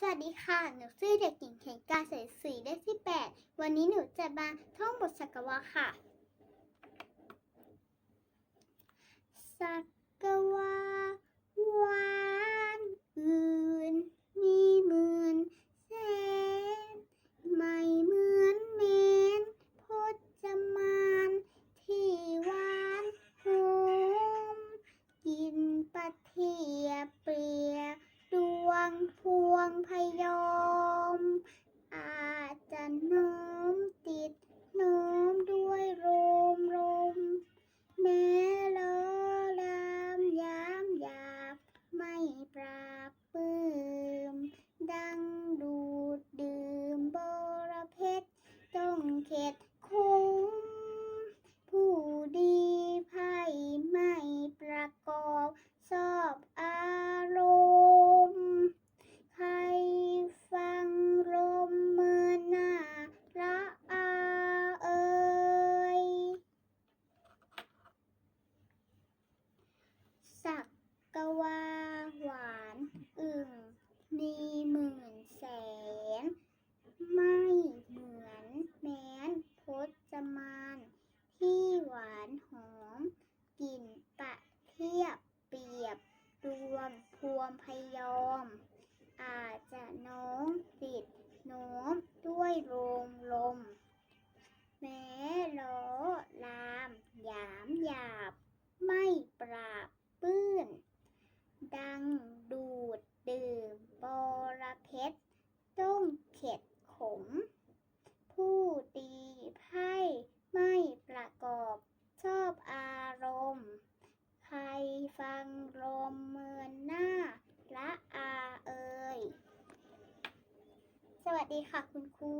สวัสดีค่ะ หนูชื่อเด็กหญิงเข่งกาเสศสีได้ที่แปดวันนี้หนูจะมาท่องบทสักวะค่ะ สัก พวงพยอ พยอม อาจจะน้องติดโน้ม ดีค่ะคุณครู